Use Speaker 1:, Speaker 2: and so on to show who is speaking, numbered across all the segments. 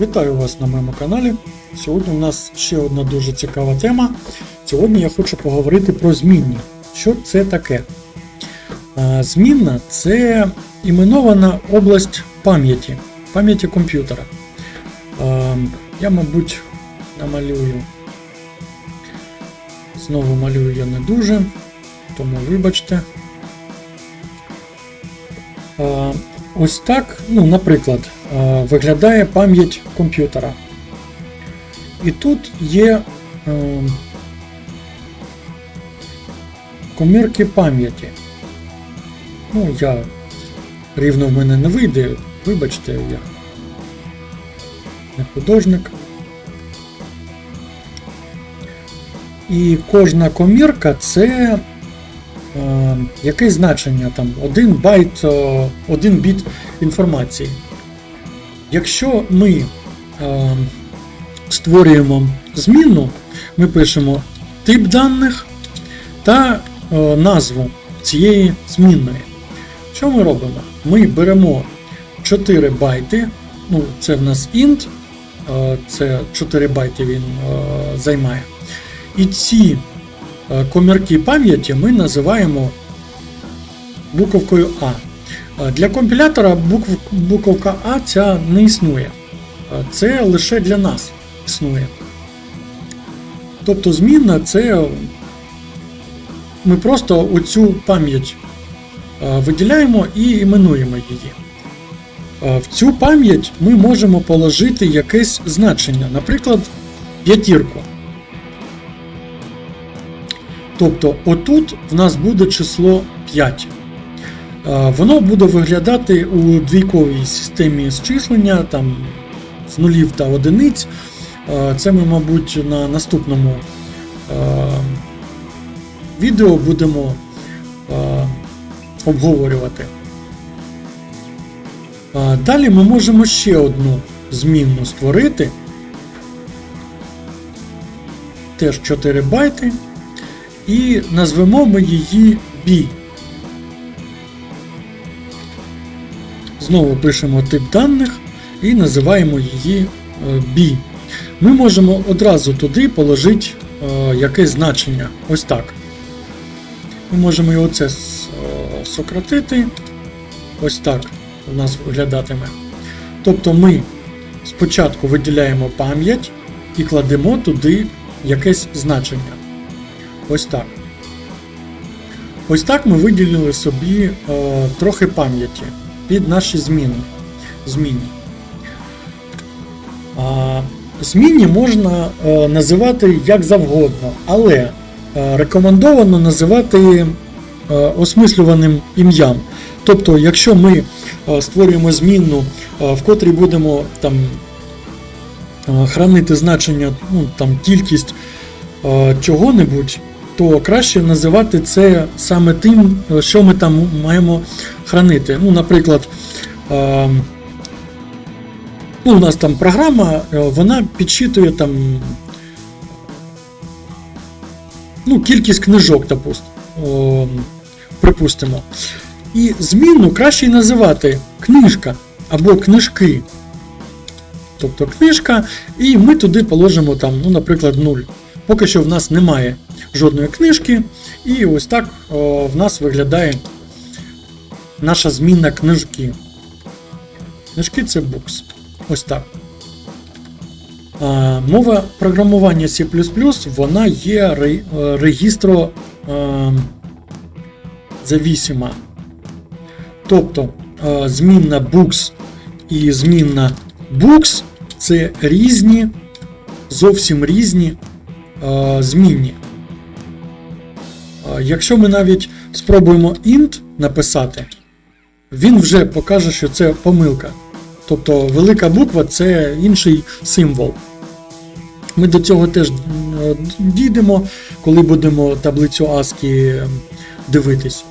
Speaker 1: Вітаю вас на моєму каналі. Сьогодні у нас ще одна дуже цікава тема. Сьогодні я хочу поговорити про змінні. Що це таке? Змінна це іменована область пам'яті, пам'яті комп'ютера. Я, мабуть, намалюю. Знову малюю я не дуже, тому вибачте. Ось так, ну, наприклад, е, виглядає пам'ять комп'ютера. І тут є е, комірки пам'яті. Ну, я рівно в мене не вийде, вибачте, я не художник. І кожна комірка це е, яке значення там один байт, е, один біт інформації. Якщо ми е, створюємо змінну, ми пишемо тип даних та е, назву цієї змінної. Що ми робимо? Ми беремо 4 байти, ну це в нас int, е, це 4 байти він е, займає. І ці е, комірки пам'яті ми називаємо буковкою А. Е, Для компілятора букв, буковка А ця не існує. Е, Це лише для нас існує. Тобто змінна це ми просто оцю пам'ять е, виділяємо і іменуємо її. Е, В цю пам'ять ми можемо положити якесь значення, наприклад, п'ятірку. Тобто, отут в нас буде число 5. Е, Воно буде виглядати у двійковій системі зчислення, там з нулів та одиниць. Е, Це ми, мабуть, на наступному е, відео будемо обговорювати. Далі ми можемо ще одну змінну створити. Теж 4 байти. І назвемо ми її B. Знову пишемо тип даних і називаємо її е, B. Ми можемо одразу туди положити е, якесь значення. Ось так. Ми можемо його це е, сократити. Ось так у нас виглядатиме. Тобто ми спочатку виділяємо пам'ять і кладемо туди якесь значення. Ось так. Ось так ми виділили собі е, трохи пам'яті під наші зміни. зміни. А, змінні можна е, називати як завгодно, але е, рекомендовано називати е, осмислюваним ім'ям. Тобто, якщо ми е, створюємо змінну, е, в котрій будемо там е, хранити значення, ну, там, кількість е, чого-небудь, то краще називати це саме тим, що ми там маємо хранити. Ну, наприклад, е, ну, у нас там програма, е, вона підсчитує там ну, кількість книжок, о, припустимо. І змінну краще називати книжка або книжки. Тобто книжка, і ми туди положимо там, ну, наприклад, 0. Поки що в нас немає жодної книжки, і ось так о, в нас виглядає наша змінна книжки. Книжки це books. Ось так. А, мова програмування C вона є ре, е, регістро е, завісима. Тобто е, змінна books і змінна books це різні, зовсім різні е, змінні. Якщо ми навіть спробуємо int написати, він вже покаже, що це помилка. Тобто велика буква це інший символ. Ми до цього теж е, дійдемо, коли будемо таблицю ASCII дивитись.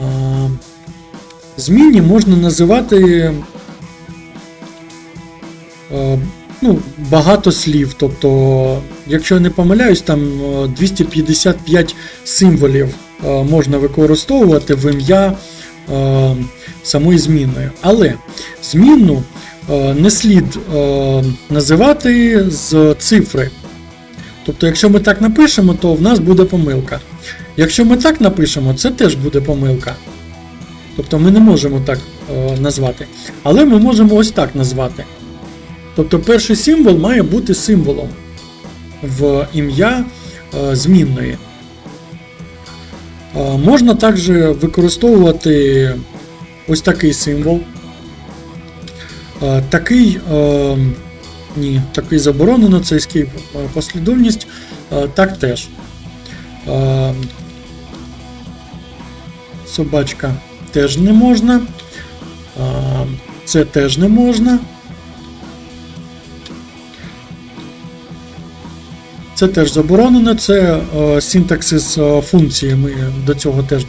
Speaker 1: А, Змінні можна називати е, ну, багато слів. Тобто, якщо я не помиляюсь, там е, 255 символів е, можна використовувати в ім'я е, самої змінної. Але змінну е, не слід е, називати з цифри. Тобто, якщо ми так напишемо, то в нас буде помилка. Якщо ми так напишемо, це теж буде помилка. Тобто ми не можемо так е, назвати. Але ми можемо ось так назвати. Тобто перший символ має бути символом в ім'я е, змінної. Е, можна також використовувати ось такий символ. Е, такий, ні, такий заборонено, це escape е, послідовність, так теж. Собачка теж не можна. Це теж не можна. Це теж заборонено, це е, синтаксис е, функції, ми до цього теж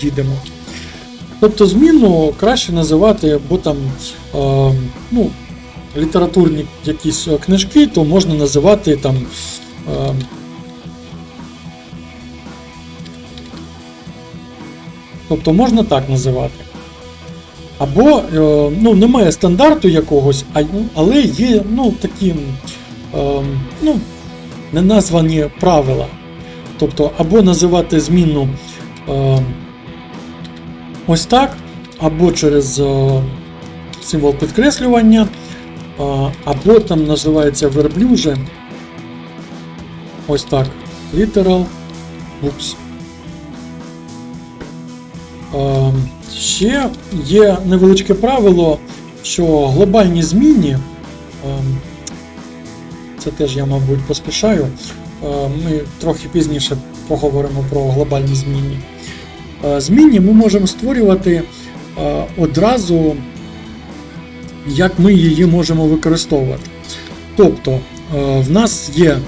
Speaker 1: дійдемо. Тобто зміну краще називати, бо там е, ну, літературні якісь книжки, то можна називати там. Тобто можна так називати. Або ну, немає стандарту якогось, але є ну, такі е, ну, неназвані правила. Тобто, або називати зміну е, ось так, або через е, символ підкреслювання, е, або там називається верблюже. Ось так. Literal books. Е, ще є невеличке правило, що глобальні змінні. е, це теж я, мабуть, поспішаю. Е, Ми трохи пізніше поговоримо про глобальні змінні. Е, Змінні ми можемо створювати е, одразу, як ми її можемо використовувати. Тобто, в нас є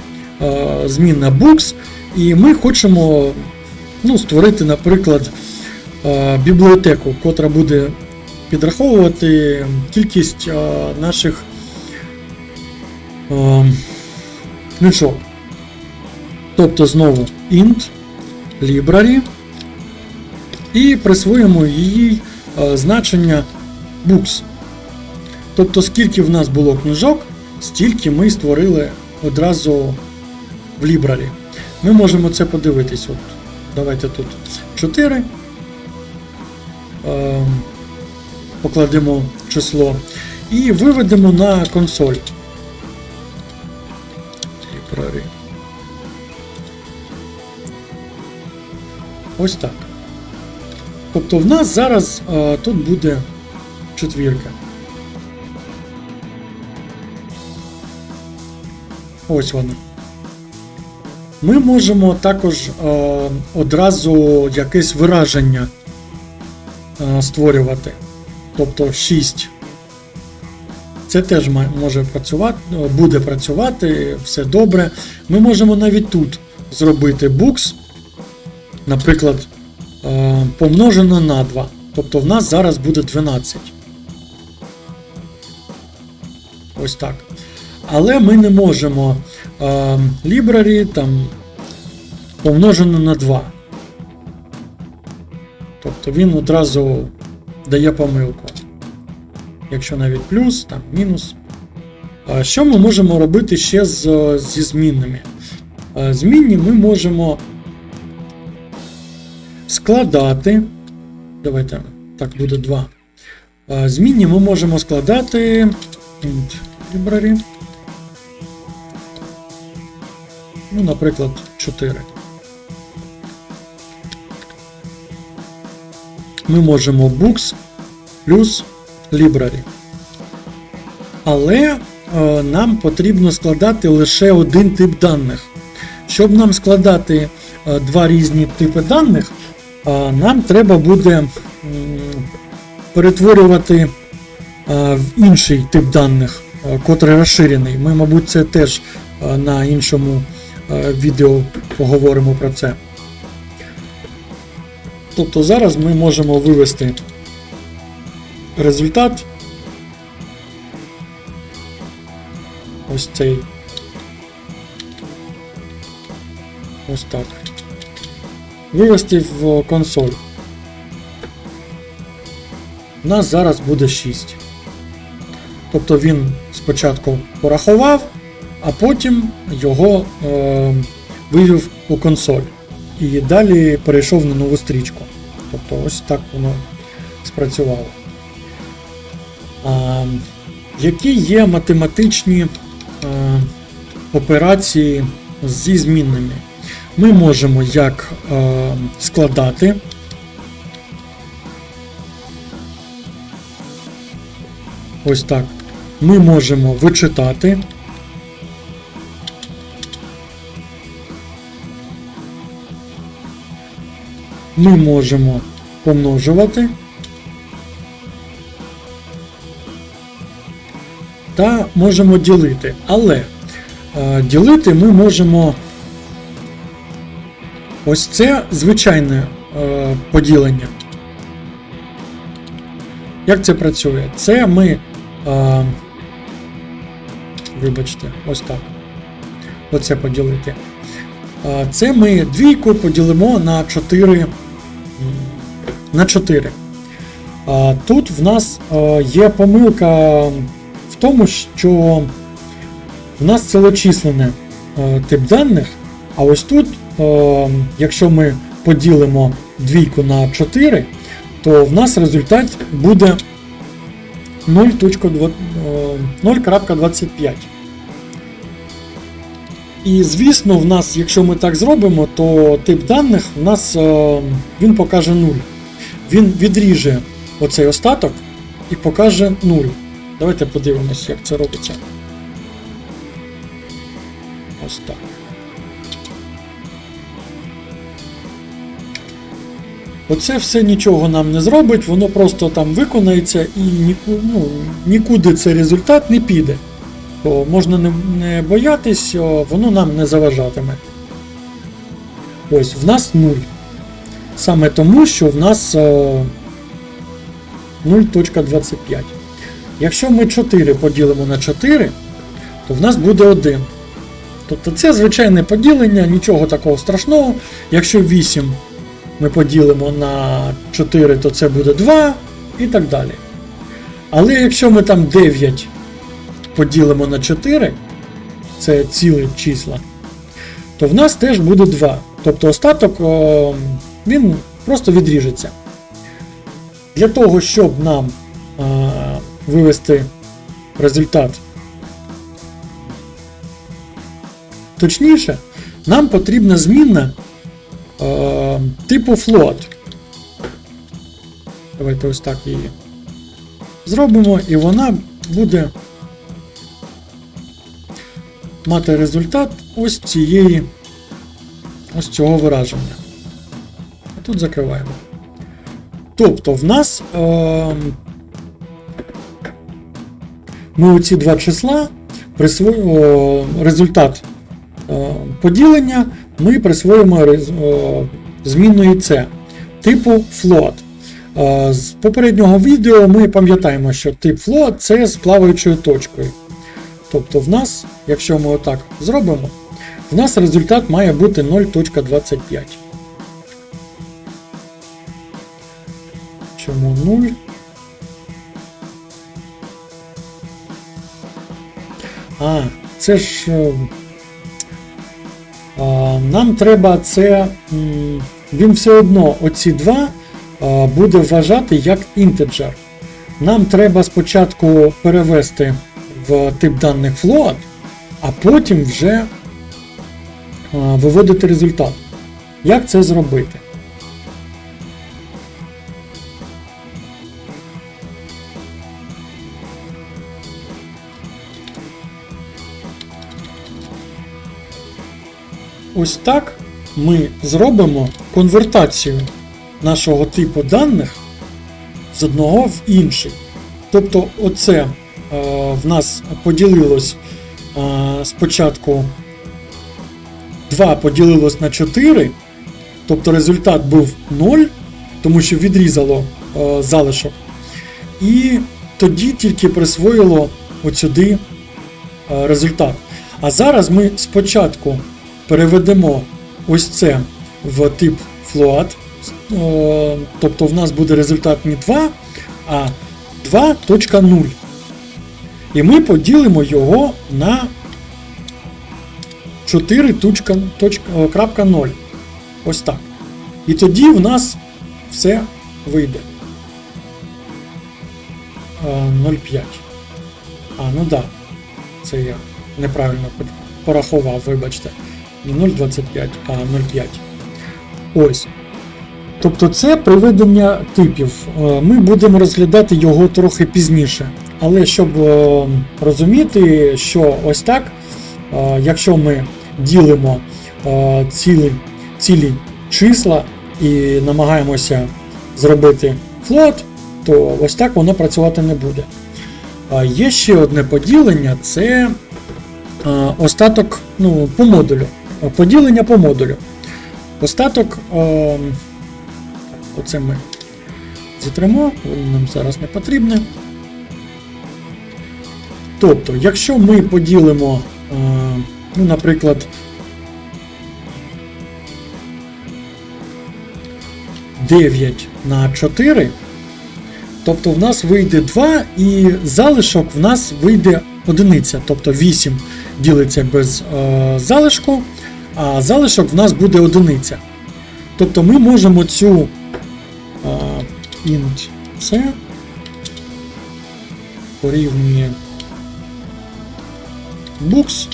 Speaker 1: змінна books, і ми хочемо ну, створити, наприклад, бібліотеку, котра буде підраховувати кількість наших е, книжок. Тобто знову int library і присвоїмо їй е, значення books. Тобто, скільки в нас було книжок, стільки ми створили одразу в library. Ми можемо це подивитись. От, давайте тут 4. Е, покладемо число і виведемо на консоль. Ось так. Тобто в нас зараз е, тут буде четвірка. Ось вона. Ми можемо також е, одразу якесь вираження е, створювати. Тобто 6. Це теж може працювати, буде працювати, все добре. Ми можемо навіть тут зробити books, наприклад, е, помножено на 2. Тобто в нас зараз буде 12. Ось так. Але ми не можемо е, library там помножено на 2. Тобто він одразу дає помилку. Якщо навіть плюс, там мінус. Що ми можемо робити ще з, зі змінними? Е, Змінні ми можемо складати. Давайте, так, буде 2. Змінні ми можемо складати library. Ну, наприклад, 4. Ми можемо books плюс library. Але е, нам потрібно складати лише один тип даних. Щоб нам складати е, два різні типи даних, нам треба буде перетворювати е, в інший тип даних, е, котрий розширений. Ми, мабуть, це теж е, на іншому е, відео поговоримо про це. Тобто зараз ми можемо вивести результат. Ось цей. Ось так. Вивести в консоль. У нас зараз буде 6. Тобто він спочатку порахував, а потім його е, вивів у консоль. І далі перейшов на нову стрічку. Тобто ось так воно спрацювало. А, які є математичні е, операції зі змінними? Ми можемо як е, складати. Ось так. Ми можемо вичитати. Ми можемо помножувати. Та можемо ділити. Але е, ділити ми можемо. Ось це звичайне е, поділення. Як це працює? Це ми. Е, вибачте, ось так. Оце поділити. Е, це ми двійку поділимо на 4. На 4. Е, тут в нас е, є помилка в тому, що в нас цілочислене е, тип даних, а ось тут, е, якщо ми поділимо двійку на 4, то в нас результат буде 0.2 е, 0.25. І звісно, в нас, якщо ми так зробимо, то тип даних в нас е, він покаже 0. Він відріже оцей остаток і покаже 0. Давайте подивимось, як це робиться. Ось так. Оце все нічого нам не зробить, воно просто там виконається і ніку, ну, нікуди цей результат не піде. То можна не, не боятись, воно нам не заважатиме. Ось, в нас 0. Саме тому, що в нас е, 0.25. Якщо ми 4 поділимо на 4, то в нас буде 1. Тобто це звичайне поділення, нічого такого страшного. Якщо 8 ми поділимо на 4, то це буде 2 і так далі. Але якщо ми там 9 поділимо на 4, це цілі числа, то в нас теж буде 2. Тобто остаток о, він просто відріжеться. Для того, щоб нам а, вивести результат точніше, нам потрібна змінна е, типу float. Давайте ось так її зробимо, і вона буде мати результат ось цієї ось цього вираження. Тут закриваємо. Тобто в нас е, ми оці два числа присвоїмо результат е, поділення ми присвоїмо е, змінною C типу float. Е, З попереднього відео ми пам'ятаємо, що тип float це з плаваючою точкою. Тобто в нас, якщо ми отак зробимо, в нас результат має бути 0.25. Чому 0? А, це ж. е, Нам треба це. Він все одно оці два буде вважати як інтеджер. Нам треба спочатку перевести в тип даних float, а потім вже виводити результат. Як це зробити? Ось так ми зробимо конвертацію нашого типу даних з одного в інший. Тобто, оце е, в нас поділилось е, спочатку 2 поділилось на 4, тобто результат був 0, тому що відрізало е, залишок. І тоді тільки присвоїло от сюди результат. А зараз ми спочатку переведемо ось це в тип float. Тобто в нас буде результат не 2, а 2.0. І ми поділимо його на 4.0. Ось так. І тоді в нас все вийде. 0,5. А, ну да. Це я неправильно порахував, вибачте. Не 0,25, а 0,5. Ось. Тобто це приведення типів. Е, Ми будемо розглядати його трохи пізніше. Але щоб е, розуміти, що ось так, е, якщо ми ділимо цілі, цілі числа і намагаємося зробити флот, то ось так воно працювати не буде. Є ще одне поділення це остаток ну, по модулю. Поділення по модулю. Остаток. е, Оце ми зітримо, воно нам зараз не потрібне. Тобто, якщо ми поділимо, е, ну, наприклад, 9 на 4, тобто в нас вийде 2 і залишок в нас вийде одиниця, тобто 8 ділиться без е, залишку, а залишок в нас буде одиниця. Тобто ми можемо цю а, int c порівнює books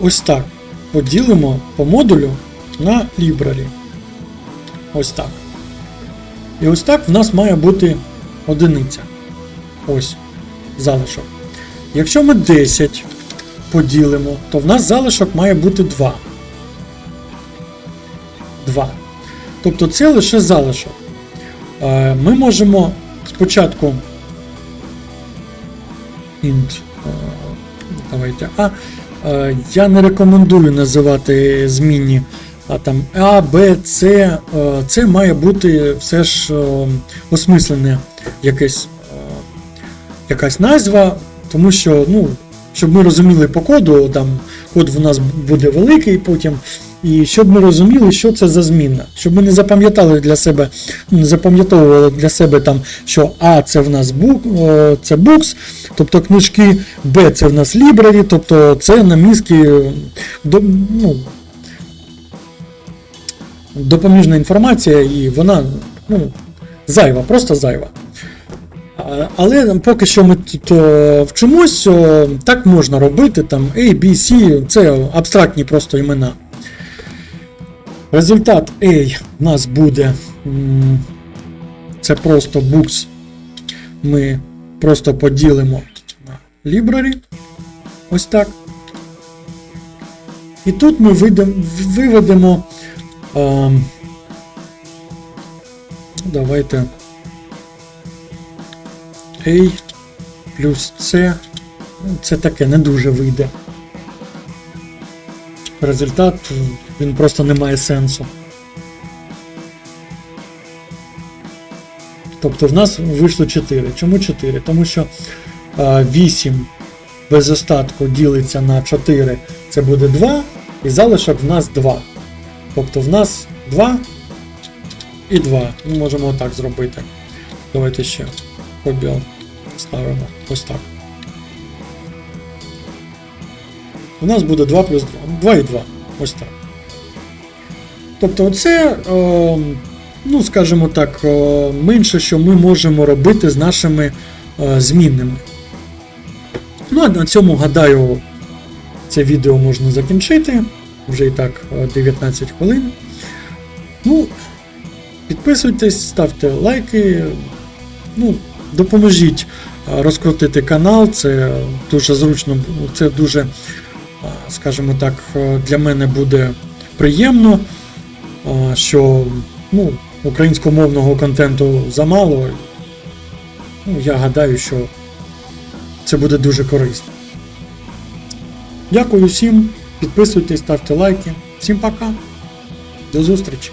Speaker 1: ось так. Поділимо по модулю на library. Ось так. І ось так в нас має бути одиниця. Ось залишок. Якщо ми 10 поділимо, то в нас залишок має бути 2. 2. Тобто це лише залишок. Е, Ми можемо спочатку int, е, давайте А. Е, Я не рекомендую називати змінні а там А, Б, С. Це має бути все ж осмислене якесь, якась назва, тому що, ну, щоб ми розуміли по коду, там код в нас буде великий потім. І щоб ми розуміли, що це за змінна. Щоб ми не запам'ятали для себе, не запам'ятовували для себе там, що А це в нас бук, е, це букс, тобто книжки, Б це в нас лібрарі, тобто це на мізки ну, допоміжна інформація, і вона ну, зайва, просто зайва. Але поки що ми тут е, вчимось, так можна робити, там A, B, C, це абстрактні просто імена. Результат A у нас буде. Це просто books. Ми просто поділимо на library. Ось так. І тут ми виведемо. ем, давайте. A плюс C. Це таке не дуже вийде. Результат він просто не має сенсу. Тобто в нас вийшло 4. Чому 4? Тому що 8 без остатку ділиться на 4, це буде 2, і залишок в нас 2. Тобто в нас 2 і 2. Ми можемо отак зробити. Давайте ще побіл ставимо ось так. У нас буде 2 плюс 2. 2 і 2. Ось так. Тобто, це, е, ну, скажімо так, е, менше, що ми можемо робити з нашими е, змінними. Ну, а на цьому, гадаю, це відео можна закінчити. Вже і так е, 19 хвилин. Ну, підписуйтесь, ставте лайки. Ну, допоможіть розкрутити канал. Це дуже зручно, це дуже, скажімо так, для мене буде приємно, що ну, українськомовного контенту замало. Ну, я гадаю, що це буде дуже корисно. Дякую всім, підписуйтесь, ставте лайки. Всім пока. До зустрічі!